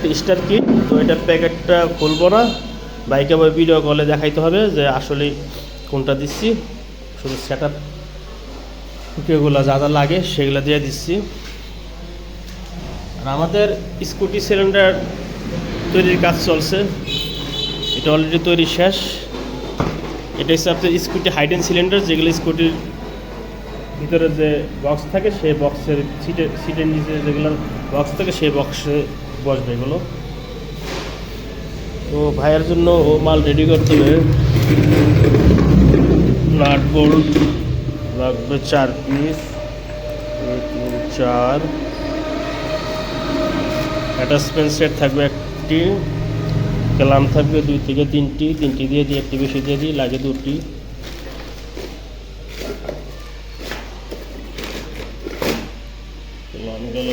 একটা star kit, তো এটার প্যাকেটটা খুলবো না। বাইকে আবার ভিডিও কলে দেখাইতে হবে যে আসলে কোনটা দিচ্ছি। শুধু সেট আপ যা যা লাগে সেগুলো দিয়ে দিচ্ছি। আর আমাদের স্কুটি সিলিন্ডার তৈরির কাজ চলছে। এটা অলরেডি তৈরি শেষ। এটা হচ্ছে আপনার স্কুটি হাইডেন সিলিন্ডার যেগুলো স্কুটির ভিতরে যে বক্স থাকে, সেই বক্সের সিটের সিটের নিচে যেগুলো বক্স থাকে, সেই বক্সে বসবে এগুলো। তো ভাইয়ের জন্য ও মাল রেডি করতে হবে নাট বোল্ট লাগবে চার পিস চার। অ্যাটাচমেন্ট সেট থাকবে একটি ক্যালাম থাকবে দুই থেকে তিনটি তিনটি দিয়ে দিই, একটি বেশি দিয়ে দিই, লাগে দুটি। গেল